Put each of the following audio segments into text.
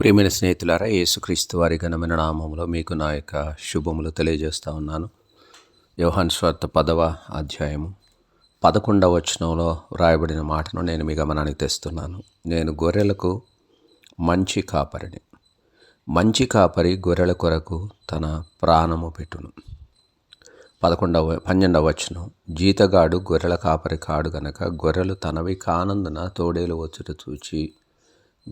ప్రియమైన స్నేహితులారా యేసుక్రీస్తు వారి ఘనమైన నామములో మీకు నా యొక్క శుభములు తెలియజేస్తూ ఉన్నాను. యోహాన్ స్వార్థ పదవ అధ్యాయము పదకొండవ వచనంలో వ్రాయబడిన మాటను నేను మీ గమనానికి తెస్తున్నాను. నేను గొర్రెలకు మంచి కాపరిని. మంచి కాపరి గొర్రెల కొరకు తన ప్రాణము పెట్టును. పదకొండవ పన్నెండవ వచనం జీతగాడు గొర్రెల కాపరి కాడు గనక గొర్రెలు తనవి కానందున తోడేలు వచ్చుట చూచి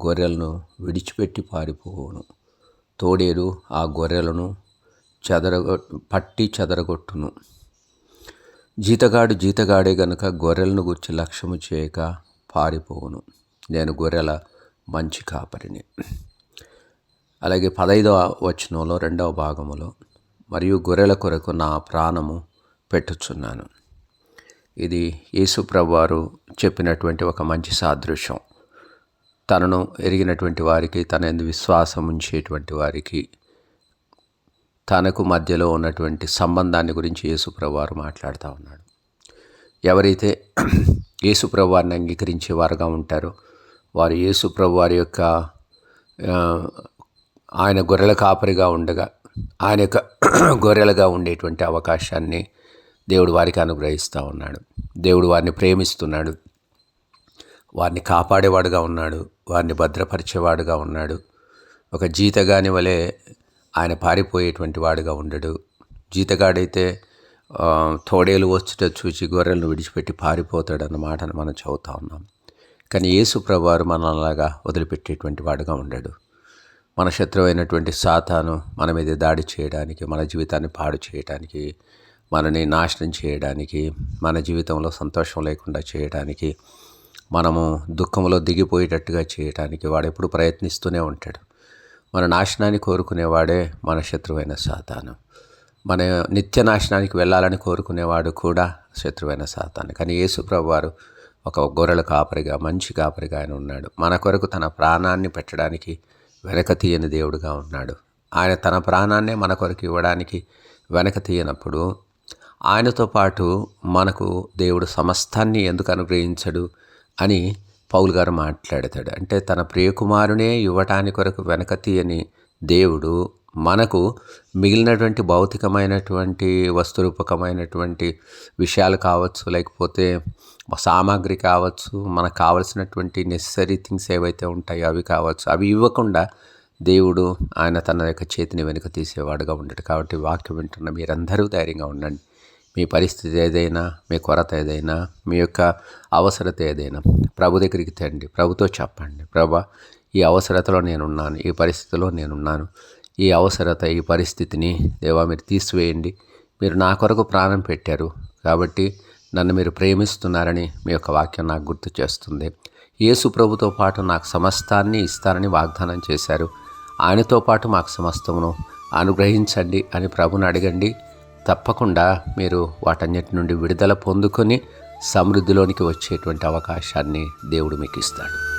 గొర్రెలను విడిచిపెట్టి పారిపోవును. తోడేలు ఆ గొర్రెలను చెదరగొ పట్టి చెదరగొట్టును. జీతగాడు జీతగాడే గనుక గొర్రెలను గుర్చి లక్ష్యము చేయక పారిపోవును. నేను గొర్రెల మంచి కాపరిని. అలాగే పదైదవ వచనంలో రెండవ భాగములో మరియు గొర్రెల కొరకు నా ప్రాణము పెట్టుచున్నాను. ఇది యేసుప్రభు వారు చెప్పినటువంటి ఒక మంచి సాదృశ్యం. తనను ఎరిగినటువంటి వారికి తన ఎందు విశ్వాసం ఉంచేటువంటి వారికి తనకు మధ్యలో ఉన్నటువంటి సంబంధాన్ని గురించి యేసుప్రభు వారు మాట్లాడుతూ ఉన్నాడు. ఎవరైతే యేసుప్రభు వారిని అంగీకరించే వారుగా ఉంటారో వారు యేసుప్రభు వారి యొక్క ఆయన గొర్రెల కాపరిగా ఉండగా ఆయన యొక్క గొర్రెలుగా ఉండేటువంటి అవకాశాన్ని దేవుడు వారికి అనుగ్రహిస్తూ ఉన్నాడు. దేవుడు వారిని ప్రేమిస్తున్నాడు. వారిని కాపాడేవాడుగా ఉన్నాడు. వారిని భద్రపరిచేవాడుగా ఉన్నాడు. ఒక జీతగాని వలె ఆయన పారిపోయేటువంటి వాడుగా ఉండడు. జీతగాడైతే తోడేలు వచ్చుట చూచి గొర్రెలను విడిచిపెట్టి పారిపోతాడన్న మాటను మనం చదువుతా ఉన్నాం. కానీ యేసు ప్రభువారు మనలాగా వదిలిపెట్టేటువంటి వాడుగా ఉండడు. మన శత్రువైనటువంటి సాతాను మన మీద దాడి చేయడానికి మన జీవితాన్ని పాడు చేయడానికి మనని నాశనం చేయడానికి మన జీవితంలో సంతోషం లేకుండా చేయడానికి మనము దుఃఖంలో దిగిపోయేటట్టుగా చేయటానికి వాడు ఎప్పుడు ప్రయత్నిస్తూనే ఉంటాడు. మన నాశనాన్ని కోరుకునేవాడే మన శత్రువైన సాతాను. మన నిత్య నాశనానికి వెళ్ళాలని కోరుకునేవాడు కూడా శత్రువైన సాతాను. కానీ యేసుప్రభు వారు ఒక గొర్రెల కాపరిగా మంచి కాపరిగా ఆయన ఉన్నాడు. మన కొరకు తన ప్రాణాన్ని పెట్టడానికి వెనక తీయని దేవుడుగా ఉన్నాడు. ఆయన తన ప్రాణాన్నే మన కొరకు ఇవ్వడానికి వెనక తీయనప్పుడు ఆయనతో పాటు మనకు దేవుడు సమస్తాన్ని ఎందుకు అనుగ్రహించడు? అని పౌలు గారు మాట్లాడతాడు అంటే తన ప్రియకుమారునే ఇవ్వటానికి కొరకు వెనక తీయని దేవుడు మనకు మిగిలినటువంటి భౌతికమైనటువంటి వస్తురూపకమైనటువంటి విషయాలు కావచ్చు లేకపోతే సామాగ్రి కావచ్చు మనకు కావలసినటువంటి నెసరీ థింగ్స్ ఏవైతే ఉంటాయో అవి కావచ్చు అవి ఇవ్వకుండా దేవుడు ఆయన తన యొక్క చేతిని వెనుక తీసేవాడుగా ఉండడు. కాబట్టి వాక్యం వింటున్న మీరందరూ ధైర్యంగా ఉండండి. మీ పరిస్థితి ఏదైనా మీ కొరత ఏదైనా మీ యొక్క అవసరత ఏదైనా ప్రభు దగ్గరికి తెండి ప్రభుతో చెప్పండి. ప్రభా ఈ అవసరతలో నేనున్నాను ఈ పరిస్థితిలో నేనున్నాను. ఈ అవసరత ఈ పరిస్థితిని దేవా మీరు తీసివేయండి. మీరు నా కొరకు ప్రాణం పెట్టారు కాబట్టి నన్ను మీరు ప్రేమిస్తున్నారని మీ యొక్క వాక్యం నాకు గుర్తు చేస్తుంది. యేసు ప్రభుతో పాటు నాకు సమస్తాన్ని ఇస్తారని వాగ్దానం చేశారు. ఆయనతో పాటు మాకు సమస్తమును అనుగ్రహించండి అని ప్రభుని అడగండి. తప్పకుండా మీరు వాటన్నిటి నుండి విడుదల పొందుకొని సమృద్ధిలోనికి వచ్చేటువంటి అవకాశాన్ని దేవుడు మీకు ఇస్తాడు